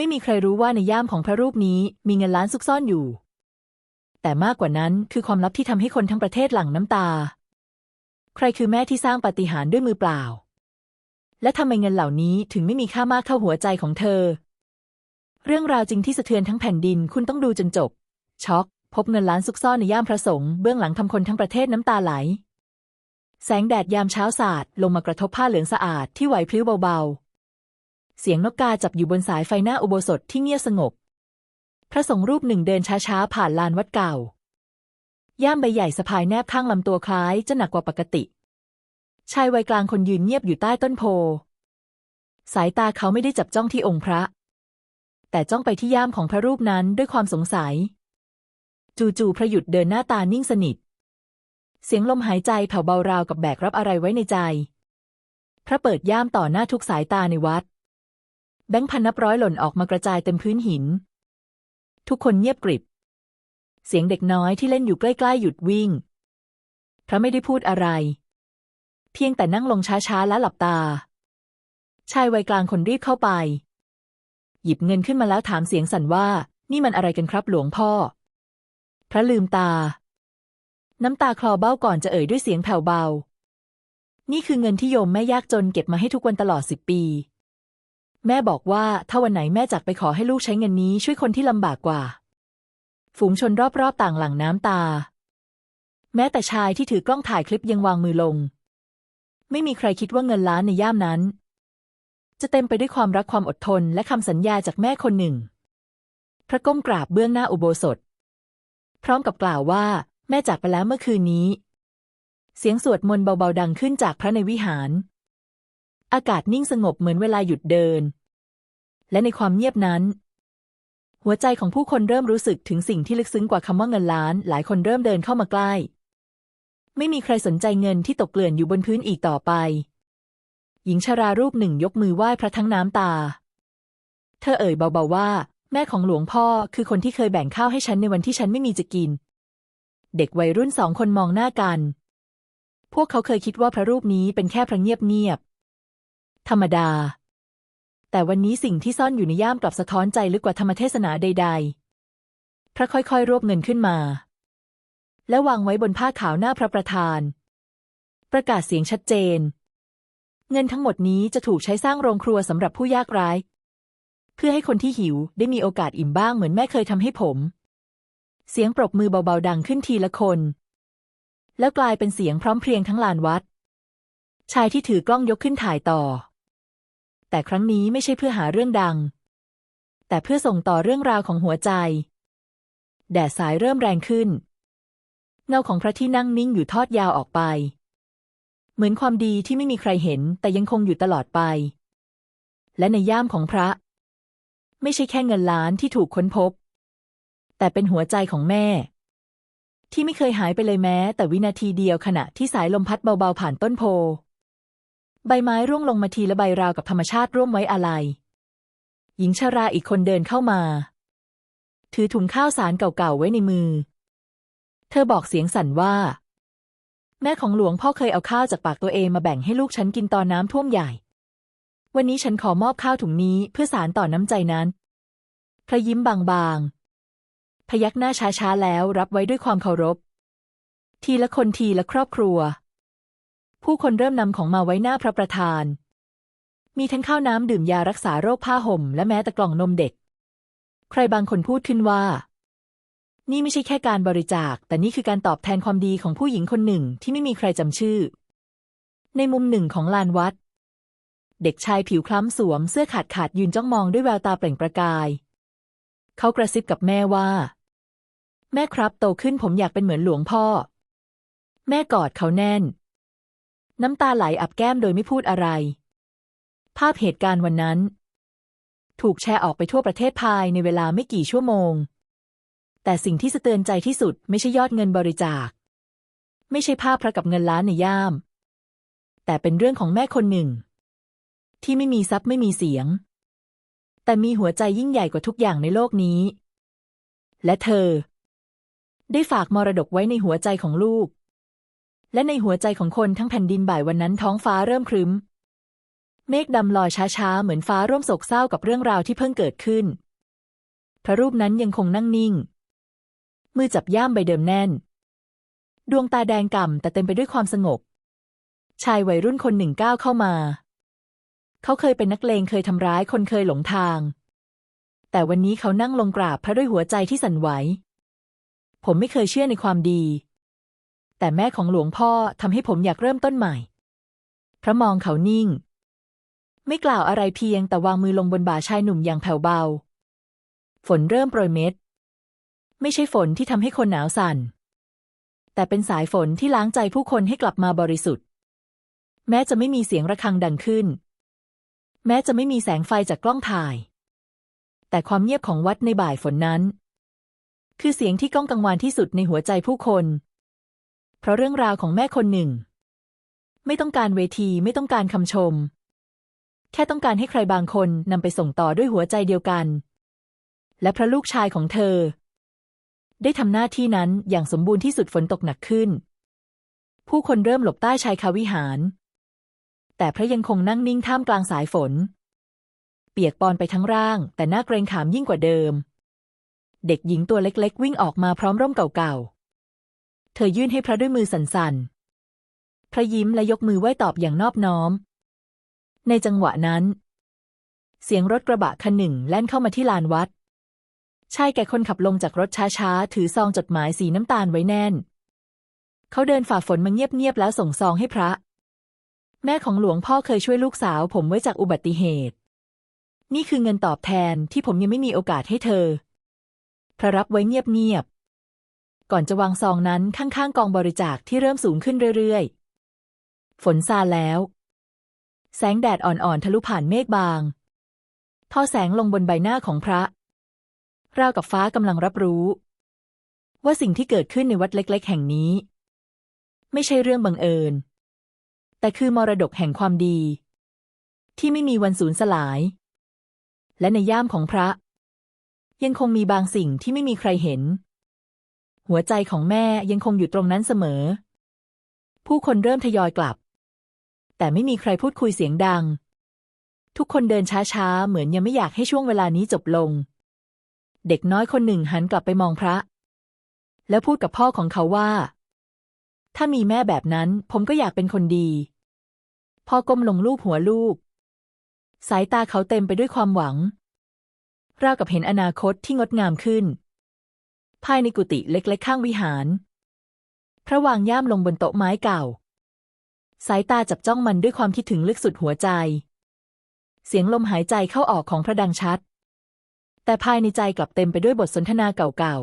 ไม่มีใครรู้ว่าในย่ามของพระรูปนี้มีเงินล้านซุกซ่อนอยู่ แต่มากกว่านั้นคือความลับที่ทำให้คนทั้งประเทศหลั่งน้ำตา ใครคือแม่ที่สร้างปาฏิหาริย์ด้วยมือเปล่า และทำไมเงินเหล่านี้ถึงไม่มีค่ามากเท่าหัวใจของเธอ เรื่องราวจริงที่สะเทือนทั้งแผ่นดินคุณต้องดูจนจบ ช็อก พบเงินล้านซุกซ่อนในย่ามพระสงฆ์เบื้องหลังทำคนทั้งประเทศน้ำตาไหลแสงแดดยามเช้าสาดลงมากระทบผ้าเหลืองสะอาดที่ไหวพลิ้วเบาๆ เสียงนกกาจับอยู่บนสายไฟหน้าอุโบสถที่เงียบสงบ พระสงฆ์รูปหนึ่งเดินช้าๆ ผ่านลานวัดเก่า ย่ามใบใหญ่สะพายแนบข้างลำตัวคล้ายจะหนักกว่าปกติ ชายวัยกลางคนยืนเงียบอยู่ใต้ต้นโพ สายตาเขาไม่ได้จับจ้องที่องค์พระ แต่จ้องไปที่ย่ามของพระรูปนั้นด้วยความสงสัย จู่ๆพระหยุดเดินหน้าตานิ่งสนิท เสียงลมหายใจแผ่วเบาราวกับแบกรับอะไรไว้ในใจ พระเปิดย่ามต่อหน้าทุกสายตาในวัด แบงค์พันนับร้อยหล่นออกมากระจายเต็มพื้นหิน ทุกคนเงียบกริบ เสียงเด็กน้อยที่เล่นอยู่ใกล้ๆหยุดวิ่ง พระไม่ได้พูดอะไร เพียงแต่นั่งลงช้าๆและหลับตา ชายวัยกลางคนรีบเข้าไป หยิบเงินขึ้นมาแล้วถามเสียงสั่นว่า นี่มันอะไรกันครับหลวงพ่อ พระลืมตา น้ำตาคลอเบ้าก่อนจะเอ่ยด้วยเสียงแผ่วเบา นี่คือเงินที่โยมแม่ยากจนเก็บมาให้ทุกวันตลอดสิบปี แม่บอกว่าถ้าวันไหนแม่จากไปขอให้ลูกใช้เงินนี้ช่วยคนที่ลำบากกว่า ฝูงชนรอบๆต่างหลั่งน้ำตา แม้แต่ชายที่ถือกล้องถ่ายคลิปยังวางมือลง ไม่มีใครคิดว่าเงินล้านในย่ามนั้น จะเต็มไปด้วยความรักความอดทนและคำสัญญาจากแม่คนหนึ่ง พระก้มกราบเบื้องหน้าอุโบสถ พร้อมกับกล่าวว่า แม่จากไปแล้วเมื่อคืนนี้ เสียงสวดมนต์เบาๆดังขึ้นจากพระในวิหารอากาศนิ่งสงบเหมือนเวลาหยุดเดิน และในความเงียบนั้น หัวใจของผู้คนเริ่มรู้สึกถึงสิ่งที่ลึกซึ้งกว่าคำว่าเงินล้าน หลายคนเริ่มเดินเข้ามาใกล้ ไม่มีใครสนใจเงินที่ตกเกลื่อนอยู่บนพื้นอีกต่อไป หญิงชรารูปหนึ่งยกมือไหว้พระทั้งน้ำตา เธอเอ่ยเบาๆว่า แม่ของหลวงพ่อคือคนที่เคยแบ่งข้าวให้ฉันในวันที่ฉันไม่มีจะกิน เด็กวัยรุ่นสองคนมองหน้ากัน พวกเขาเคยคิดว่าพระรูปนี้เป็นแค่พระเงียบๆธรรมดา แต่วันนี้สิ่งที่ซ่อนอยู่ในย่ามกลับสะท้อนใจลึกกว่าธรรมเทศนาใด ๆ พระค่อยๆ รวบเงินขึ้นมา และวางไว้บนผ้าขาวหน้าพระประธาน ประกาศเสียงชัดเจน เงินทั้งหมดนี้จะถูกใช้สร้างโรงครัวสำหรับผู้ยากไร้เพื่อให้คนที่หิวได้มีโอกาสอิ่มบ้างเหมือนแม่เคยทำให้ผม เสียงปรบมือเบาๆดังขึ้นทีละคน แล้วกลายเป็นเสียงพร้อมเพรียงทั้งลานวัด ชายที่ถือกล้องยกขึ้นถ่ายต่อ แต่ครั้งนี้ไม่ใช่เพื่อหาเรื่องดัง แต่เพื่อส่งต่อเรื่องราวของหัวใจ แดดสายเริ่มแรงขึ้น เงาของพระที่นั่งนิ่งอยู่ทอดยาวออกไป เหมือนความดีที่ไม่มีใครเห็นแต่ยังคงอยู่ตลอดไป และในย่ามของพระ ไม่ใช่แค่เงินล้านที่ถูกค้นพบ แต่เป็นหัวใจของแม่ ที่ไม่เคยหายไปเลยแม้ แต่วินาทีเดียวขณะที่สายลมพัดเบาๆผ่านต้นโพ ใบไม้ร่วงลงมาทีละใบราวกับธรรมชาติร่วมไว้อาลัย หญิงชาราอีกคนเดินเข้ามา ถือถุงข้าวสารเก่าๆไว้ในมือ เธอบอกเสียงสั่นว่า แม่ของหลวงพ่อเคยเอาข้าวจากปากตัวเองมาแบ่งให้ลูกฉันกินตอนน้ำท่วมใหญ่ วันนี้ฉันขอมอบข้าวถุงนี้เพื่อสารต่อน้ำใจนั้น พระยิ้มบางๆ พยักหน้าช้าๆแล้วรับไว้ด้วยความเคารพ ทีละคนทีละครอบครัว ผู้คนเริ่มนำของมาไว้หน้าพระประธาน มีทั้งข้าวน้ำดื่มยารักษาโรคผ้าห่ม และแม้แต่กล่องนมเด็ก ใครบางคนพูดขึ้นว่า นี่ไม่ใช่แค่การบริจาค แต่นี่คือการตอบแทนความดีของผู้หญิงคนหนึ่งที่ไม่มีใครจำชื่อ ในมุมหนึ่งของลานวัด เด็กชายผิวคล้ำสวมเสื้อขาดขาดยืนจ้องมองด้วยแววตาเปล่งประกาย เขากระซิบกับแม่ว่า แม่ครับโตขึ้นผมอยากเป็นเหมือนหลวงพ่อ แม่กอดเขาแน่น น้ำตาไหลอับแก้มโดยไม่พูดอะไร ภาพเหตุการณ์วันนั้น ถูกแชร์ออกไปทั่วประเทศภายในเวลาไม่กี่ชั่วโมง แต่สิ่งที่สะเตือนใจที่สุดไม่ใช่ยอดเงินบริจาค ไม่ใช่ภาพพระกับเงินล้านในย่าม แต่เป็นเรื่องของแม่คนหนึ่ง ที่ไม่มีทรัพย์ไม่มีเสียง แต่มีหัวใจยิ่งใหญ่กว่าทุกอย่างในโลกนี้ และเธอ ได้ฝากมรดกไว้ในหัวใจของลูก และในหัวใจของคนทั้งแผ่นดินบ่ายวันนั้นท้องฟ้าเริ่มครึ้ม เมฆดำลอยช้าๆ เหมือนฟ้าร่วมโศกเศร้ากับเรื่องราวที่เพิ่งเกิดขึ้น พระรูปนั้นยังคงนั่งนิ่ง มือจับย่ามใบเดิมแน่น ดวงตาแดงก่ำแต่เต็มไปด้วยความสงบ ชายวัยรุ่นคนหนึ่งก้าวเข้ามา เขาเคยเป็นนักเลงเคยทำร้ายคนเคยหลงทาง แต่วันนี้เขานั่งลงกราบพระด้วยหัวใจที่สั่นไหว ผมไม่เคยเชื่อในความดี แต่แม่ของหลวงพ่อทำให้ผมอยากเริ่มต้นใหม่ พระมองเขานิ่ง ไม่กล่าวอะไรเพียงแต่วางมือลงบนบ่าชายหนุ่มอย่างแผ่วเบา ฝนเริ่มโปรยเม็ด ไม่ใช่ฝนที่ทำให้คนหนาวสั่น แต่เป็นสายฝนที่ล้างใจผู้คนให้กลับมาบริสุทธิ์ แม้จะไม่มีเสียงระฆังดังขึ้น แม้จะไม่มีแสงไฟจากกล้องถ่าย แต่ความเงียบของวัดในบ่ายฝนนั้น คือเสียงที่ก้องกังวานที่สุดในหัวใจผู้คน เพราะเรื่องราวของแม่คนหนึ่ง ไม่ต้องการเวทีไม่ต้องการคำชม แค่ต้องการให้ใครบางคนนำไปส่งต่อด้วยหัวใจเดียวกัน และพระลูกชายของเธอ ได้ทำหน้าที่นั้นอย่างสมบูรณ์ที่สุดฝนตกหนักขึ้น ผู้คนเริ่มหลบใต้ชายคาวิหาร แต่พระยังคงนั่งนิ่งท่ามกลางสายฝน เปียกปอนไปทั้งร่าง แต่หน้าเกรงขามยิ่งกว่าเดิม เด็กหญิงตัวเล็กๆ วิ่งออกมาพร้อมร่มเก่าๆ เธอยื่นให้พระด้วยมือสั่นๆ พระยิ้มและยกมือไหว้ตอบอย่างนอบน้อม ในจังหวะนั้น เสียงรถกระบะคันหนึ่งแล่นเข้ามาที่ลานวัด ชายแก่คนขับลงจากรถช้าๆ ถือซองจดหมายสีน้ำตาลไว้แน่น เขาเดินฝ่าฝนมาเงียบๆ แล้วส่งซองให้พระ แม่ของหลวงพ่อเคยช่วยลูกสาวผมไว้จากอุบัติเหตุ นี่คือเงินตอบแทนที่ผมยังไม่มีโอกาสให้เธอ พระรับไว้เงียบๆ ก่อนจะวางซองนั้นข้างๆกองบริจาคที่เริ่มสูงขึ้นเรื่อยๆ ฝนซาแล้ว แสงแดดอ่อนๆทะลุผ่านเมฆบาง ทอแสงลงบนใบหน้าของพระ ราวกับฟ้ากำลังรับรู้ ว่าสิ่งที่เกิดขึ้นในวัดเล็ก ๆ แห่งนี้ ไม่ใช่เรื่องบังเอิญ แต่คือมรดกแห่งความดี ที่ไม่มีวันสูญสลาย และในย่ามของพระ ยังคงมีบางสิ่งที่ไม่มีใครเห็น หัวใจของแม่ยังคงอยู่ตรงนั้นเสมอ ผู้คนเริ่มทยอยกลับ แต่ไม่มีใครพูดคุยเสียงดัง ทุกคนเดินช้าๆ เหมือนยังไม่อยากให้ช่วงเวลานี้จบลง เด็กน้อยคนหนึ่งหันกลับไปมองพระ แล้วพูดกับพ่อของเขาว่า ถ้ามีแม่แบบนั้นผมก็อยากเป็นคนดีพ่อก้มลงลูบหัวลูก สายตาเขาเต็มไปด้วยความหวังราวกับเห็นอนาคตที่งดงามขึ้น ภายในกุฏิเล็กๆข้างวิหาร พระวางย่ามลงบนโต๊ะไม้เก่า สายตาจับจ้องมันด้วยความคิดถึงลึกสุดหัวใจ เสียงลมหายใจเข้าออกของพระดังชัด แต่ภายในใจกลับเต็มไปด้วยบทสนทนาเก่า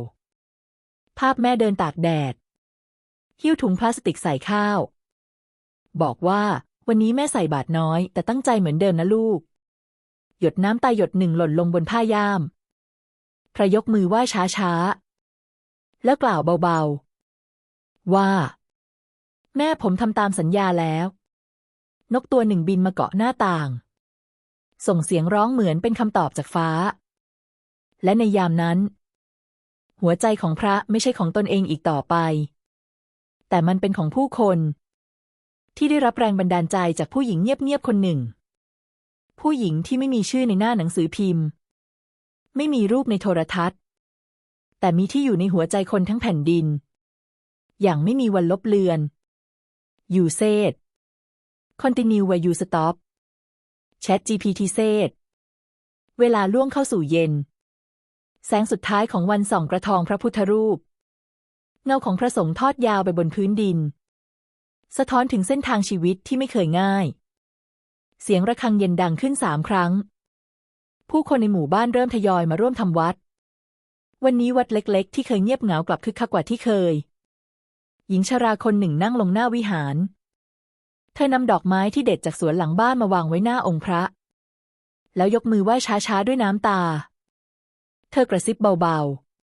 ๆ ภาพแม่เดินตากแดด หิ้วถุงพลาสติกใส่ข้าว บอกว่าวันนี้แม่ใส่บาทน้อย แต่ตั้งใจเหมือนเดิมนะลูก หยดน้ำตาหยดหนึ่งหล่นลงบนผ้าย่าม พระยกมือไหว้ช้าๆ แล้วกล่าวเบาๆ ว่า แม่ผมทำตามสัญญาแล้ว นกตัวหนึ่งบินมาเกาะหน้าต่าง ส่งเสียงร้องเหมือนเป็นคำตอบจากฟ้า และในยามนั้น หัวใจของพระไม่ใช่ของตนเองอีกต่อไป แต่มันเป็นของผู้คน ที่ได้รับแรงบันดาลใจจากผู้หญิงเงียบๆคนหนึ่ง ผู้หญิงที่ไม่มีชื่อในหน้าหนังสือพิมพ์ ไม่มีรูปในโทรทัศน์ แต่มีที่อยู่ในหัวใจคนทั้งแผ่นดิน อย่างไม่มีวันลบเลือน You said Continue where you stop Chat GPT said เวลาล่วงเข้าสู่เย็น แสงสุดท้ายของวันส่องกระทองพระพุทธรูป เงาของพระสงฆ์ทอดยาวไปบนพื้นดิน สะท้อนถึงเส้นทางชีวิตที่ไม่เคยง่าย เสียงระฆังเย็นดังขึ้นสามครั้ง ผู้คนในหมู่บ้านเริ่มทยอยมาร่วมทำวัด วันนี้วัดเล็ก ๆ ที่เคยเงียบเหงากลับคึกคักกว่าที่เคย หญิงชราคนหนึ่งนั่งลงหน้าวิหาร เธอนำดอกไม้ที่เด็ดจากสวนหลังบ้านมาวางไว้หน้าองค์พระ แล้วยกมือไหว้ช้าๆด้วยน้ำตา เธอกระซิบเบา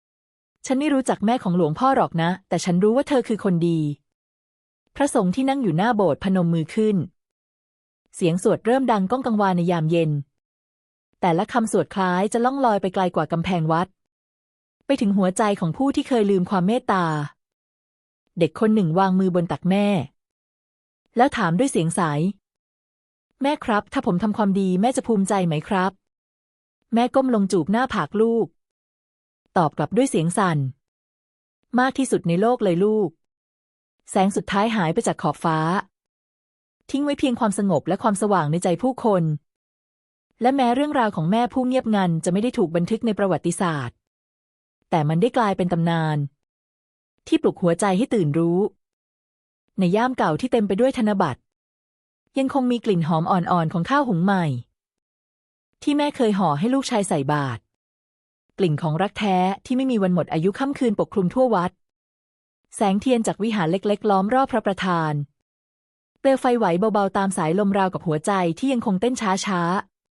ๆ ฉันไม่รู้จักแม่ของหลวงพ่อหรอกนะ แต่ฉันรู้ว่าเธอคือคนดี พระสงฆ์ที่นั่งอยู่หน้าโบสถ์พนมมือขึ้น เสียงสวดเริ่มดังก้องกังวานในยามเย็น แต่ละคำสวดคล้ายจะล่องลอยไปไกลกว่ากำแพงวัด ไปถึงหัวใจของผู้ที่เคยลืมความเมตตา เด็กคนหนึ่งวางมือบนตักแม่ แล้วถามด้วยเสียงใสแม่ครับ ถ้าผมทำความดีแม่จะภูมิใจไหมครับ แม่ก้มลงจูบหน้าผากลูก ตอบกลับด้วยเสียงสั่น มากที่สุดในโลกเลยลูก แสงสุดท้ายหายไปจากขอบฟ้า ทิ้งไว้เพียงความสงบและความสว่างในใจผู้คน และแม้เรื่องราวของแม่ผู้เงียบงันจะไม่ได้ถูกบันทึกในประวัติศาสตร์ แต่มันได้กลายเป็นตำนาน ที่ปลุกหัวใจให้ตื่นรู้ ในย่ามเก่าที่เต็มไปด้วยธนบัตร ยังคงมีกลิ่นหอมอ่อนๆของข้าวหุงใหม่ ที่แม่เคยห่อให้ลูกชายใส่บาตรกลิ่นของรักแท้ที่ไม่มีวันหมดอายุค่ำคืนปกคลุมทั่ววัด แสงเทียนจากวิหารเล็กๆ ล้อมรอบพระประธาน เปลวไฟไหวเบาๆตามสายลมราวกับหัวใจที่ยังคงเต้นช้า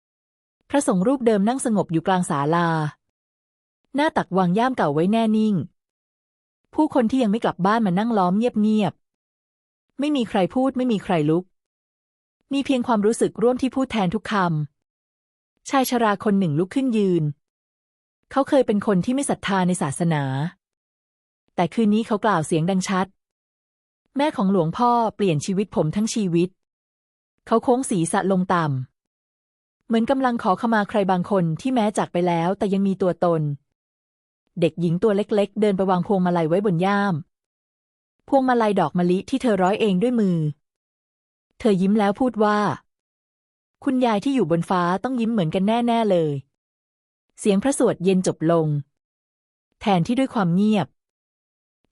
ๆ พระสงฆ์รูปเดิมนั่งสงบอยู่กลางศาลา หน้าตักวางย่ามเก่าไว้แน่นิ่ง ผู้คนที่ยังไม่กลับบ้านมานั่งล้อมเงียบๆ ไม่มีใครพูดไม่มีใครลุก มีเพียงความรู้สึกร่วมที่พูดแทนทุกคำ ชายชราคนหนึ่งลุกขึ้นยืน เขาเคยเป็นคนที่ไม่ศรัทธาในศาสนา แต่คืนนี้เขากล่าวเสียงดังชัด แม่ของหลวงพ่อเปลี่ยนชีวิตผมทั้งชีวิต เขาโค้งศีรษะลงต่ำเหมือนกำลังขอขมาใครบางคนที่แม้จากไปแล้วแต่ยังมีตัวตน เด็กหญิงตัวเล็กๆ เดินไปวางพวงมาลัยไว้บนย่าม พวงมาลัยดอกมะลิที่เธอร้อยเองด้วยมือ เธอยิ้มแล้วพูดว่า คุณยายที่อยู่บนฟ้าต้องยิ้มเหมือนกันแน่ๆเลย เสียงพระสวดเย็นจบลง แทนที่ด้วยความเงียบ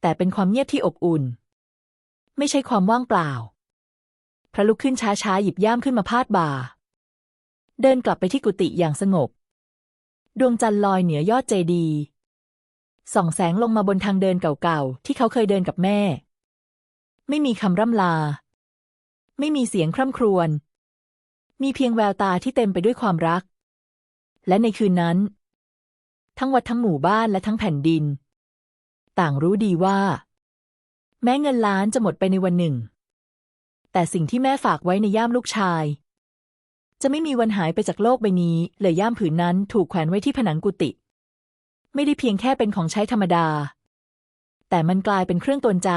แต่เป็นความเงียบที่อบอุ่น ไม่ใช่ความว่างเปล่า พระลุกขึ้นช้าๆหยิบย่ามขึ้นมาพาดบ่า เดินกลับไปที่กุฏิอย่างสงบ ดวงจันทร์ลอยเหนือยอดเจดีย์ ส่องแสงลงมาบนทางเดินเก่าๆ ที่เขาเคยเดินกับแม่ ไม่มีคำร่ำลา ไม่มีเสียงคร่ำครวญ มีเพียงแววตาที่เต็มไปด้วยความรัก และในคืนนั้น ทั้งวัดทั้งหมู่บ้านและทั้งแผ่นดิน ต่างรู้ดีว่า แม้เงินล้านจะหมดไปในวันหนึ่ง แต่สิ่งที่แม่ฝากไว้ในย่ามลูกชาย จะไม่มีวันหายไปจากโลกใบนี้เลยย่ามผืนนั้นถูกแขวนไว้ที่ผนังกุฏิ ไม่ได้เพียงแค่เป็นของใช้ธรรมดา แต่มันกลายเป็นเครื่องตนใจ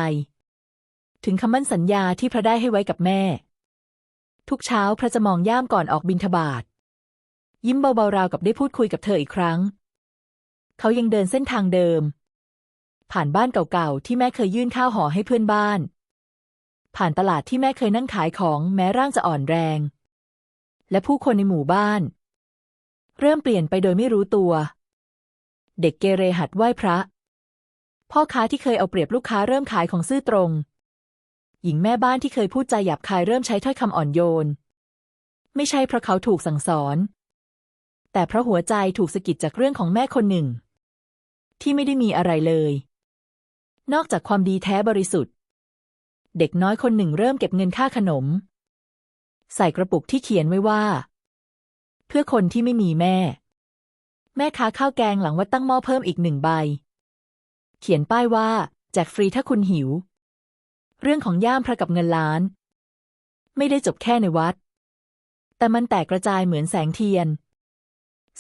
ถึงคำมั่นสัญญาที่พระได้ให้ไว้กับแม่ ทุกเช้าพระจะมองย่ามก่อนออกบิณฑบาตยิ้มเบาๆราวกับได้พูดคุยกับเธออีกครั้ง เขายังเดินเส้นทางเดิม ผ่านบ้านเก่าๆที่แม่เคยยื่นข้าวห่อให้เพื่อนบ้าน ผ่านตลาดที่แม่เคยนั่งขายของแม้ร่างจะอ่อนแรง และผู้คนในหมู่บ้าน เริ่มเปลี่ยนไปโดยไม่รู้ตัว เด็กเกเรหัดไหว้พระ พ่อค้าที่เคยเอาเปรียบลูกค้าเริ่มขายของซื่อตรง หญิงแม่บ้านที่เคยพูดใจหยาบคายเริ่มใช้ถ้อยคำอ่อนโยน ไม่ใช่เพราะเขาถูกสั่งสอน แต่เพราะหัวใจถูกสะกิดจากเรื่องของแม่คนหนึ่ง ที่ไม่ได้มีอะไรเลย นอกจากความดีแท้บริสุทธิ์ เด็กน้อยคนหนึ่งเริ่มเก็บเงินค่าขนม ใส่กระปุกที่เขียนไว้ว่า เพื่อคนที่ไม่มีแม่ แม่ค้าข้าวแกงหลังวัดตั้งหม้อเพิ่มอีกหนึ่งใบ เขียนป้ายว่าแจกฟรีถ้าคุณหิว เรื่องของย่ามพระกับเงินล้าน ไม่ได้จบแค่ในวัด แต่มันแตกกระจายเหมือนแสงเทียน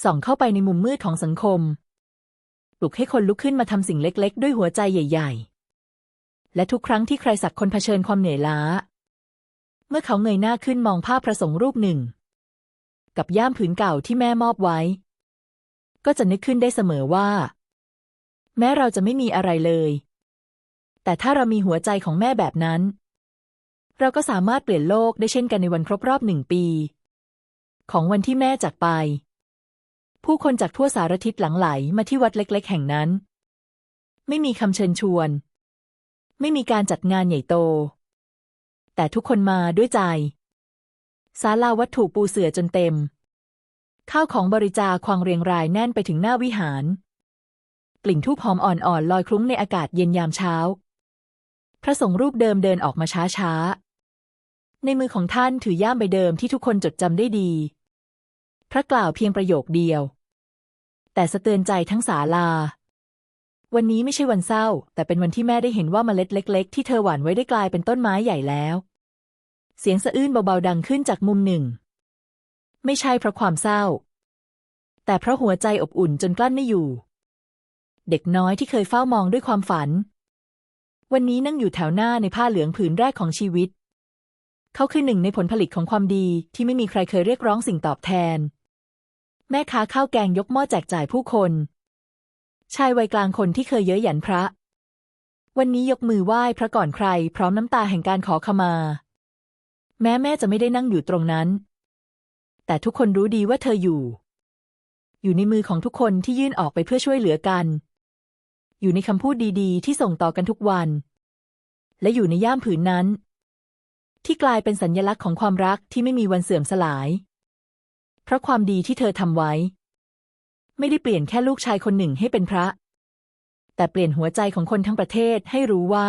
ส่องเข้าไปในมุมมืดของสังคม ปลุกให้คนลุกขึ้นมาทำสิ่งเล็กๆ ด้วยหัวใจใหญ่ ๆ และทุกครั้งที่ใครสักคนเผชิญความเหนื่อยล้า เมื่อเขาเงยหน้าขึ้นมองภาพพระสงฆ์รูปหนึ่ง กับย่ามผืนเก่าที่แม่มอบไว้ ก็จะนึกขึ้นได้เสมอว่า แม้เราจะไม่มีอะไรเลย แต่ถ้าเรามีหัวใจของแม่แบบนั้น เราก็สามารถเปลี่ยนโลกได้เช่นกันในวันครบรอบหนึ่งปี ของวันที่แม่จากไป ผู้คนจากทั่วสารทิศหลังไหลมาที่วัดเล็ก ๆ แห่งนั้น ไม่มีคำเชิญชวน ไม่มีการจัดงานใหญ่โต แต่ทุกคนมาด้วยใจศาลาวัดถูกปูเสื่อจนเต็ม ข้าวของบริจาคควางเรียงรายแน่นไปถึงหน้าวิหาร กลิ่นทูบหอมอ่อนๆลอยคลุ้งในอากาศเย็นยามเช้า พระสงฆ์รูปเดิมเดินออกมาช้าๆ ในมือของท่านถือย่ามใบเดิมที่ทุกคนจดจำได้ดี พระกล่าวเพียงประโยคเดียว แต่สะเตือนใจทั้งศาลา วันนี้ไม่ใช่วันเศร้า แต่เป็นวันที่แม่ได้เห็นว่าเมล็ดเล็ก ๆ ที่เธอหว่านไว้ได้กลายเป็นต้นไม้ใหญ่แล้ว เสียงสะอื้นเบาๆดังขึ้นจากมุมหนึ่ง ไม่ใช่เพราะความเศร้า แต่เพราะหัวใจอบอุ่นจนกลั้นไม่อยู่ เด็กน้อยที่เคยเฝ้ามองด้วยความฝัน วันนี้นั่งอยู่แถวหน้าในผ้าเหลืองผืนแรกของชีวิต เขาคือหนึ่งในผลผลิตของความดีที่ไม่มีใครเคยเรียกร้องสิ่งตอบแทน แม่ค้าข้าวแกงยกหม้อแจกจ่ายผู้คน ชายวัยกลางคนที่เคยเย้ยหยันพระ วันนี้ยกมือไหว้พระก่อนใคร พร้อมน้ำตาแห่งการขอขมา แม้แม่จะไม่ได้นั่งอยู่ตรงนั้น แต่ทุกคนรู้ดีว่าเธออยู่ อยู่ในมือของทุกคนที่ยื่นออกไปเพื่อช่วยเหลือกัน อยู่ในคำพูดดีๆ ที่ส่งต่อกันทุกวัน และอยู่ในย่ามผืนนั้น ที่กลายเป็นสัญญลักษณ์ของความรักที่ไม่มีวันเสื่อมสลาย เพราะความดีที่เธอทำไว้ ไม่ได้เปลี่ยนแค่ลูกชายคนหนึ่งให้เป็นพระ แต่เปลี่ยนหัวใจของคนทั้งประเทศให้รู้ว่า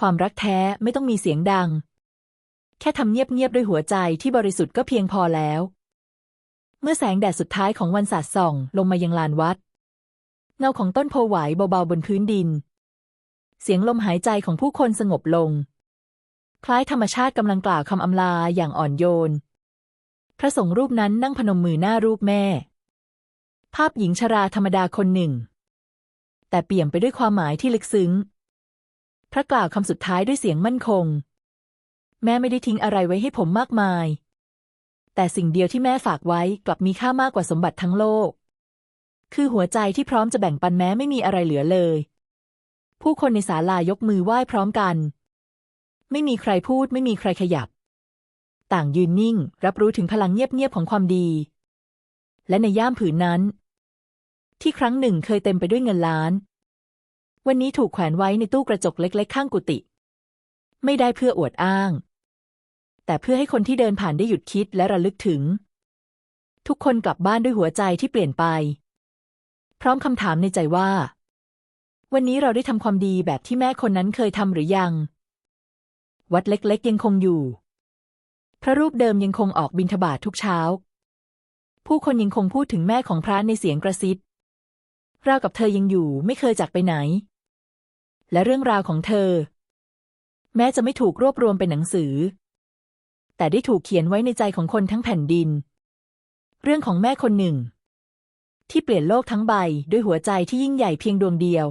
ความรักแท้ไม่ต้องมีเสียงดัง แค่ทำเงียบๆด้วยหัวใจที่บริสุทธิ์ก็เพียงพอแล้ว เมื่อแสงแดดสุดท้ายของวันสาดส่อง ลงมายังลานวัด เงาของต้นโพไหวเบาๆบนพื้นดิน เสียงลมหายใจของผู้คนสงบลง คล้ายธรรมชาติกำลังกล่าวคำอำลาอย่างอ่อนโยน พระสงฆ์รูปนั้นนั่งพนมมือหน้ารูปแม่ ภาพหญิงชราธรรมดาคนหนึ่ง แต่เปี่ยมไปด้วยความหมายที่ลึกซึ้ง พระกล่าวคำสุดท้ายด้วยเสียงมั่นคง แม่ไม่ได้ทิ้งอะไรไว้ให้ผมมากมาย แต่สิ่งเดียวที่แม่ฝากไว้กลับมีค่ามากกว่าสมบัติทั้งโลก คือหัวใจที่พร้อมจะแบ่งปันแม้ไม่มีอะไรเหลือเลย ผู้คนในศาลายกมือไหว้พร้อมกัน ไม่มีใครพูดไม่มีใครขยับ ต่างยืนนิ่ง รับรู้ถึงพลังเงียบๆของความดี และในย่ามผืนนั้น ที่ครั้งหนึ่งเคยเต็มไปด้วยเงินล้าน วันนี้ถูกแขวนไว้ในตู้กระจกเล็ก ๆ ข้างกุฏิไม่ได้เพื่ออวดอ้าง แต่เพื่อให้คนที่เดินผ่านได้หยุดคิดและระลึกถึง ทุกคนกลับบ้านด้วยหัวใจที่เปลี่ยนไป พร้อมคำถามในใจว่า วันนี้เราได้ทำความดีแบบที่แม่คนนั้นเคยทำหรือยัง วัดเล็กๆยังคงอยู่ พระรูปเดิมยังคงออกบิณฑบาตททุกเช้า ผู้คนยังคงพูดถึงแม่ของพระในเสียงกระซิบราวกับเธอยังอยู่ไม่เคยจากไปไหน และเรื่องราวของเธอ แม้จะไม่ถูกรวบรวมเป็นหนังสือ แต่ได้ถูกเขียนไว้ในใจของคนทั้งแผ่นดิน เรื่องของแม่คนหนึ่ง ที่เปลี่ยนโลกทั้งใบด้วยหัวใจที่ยิ่งใหญ่เพียงดวงเดียว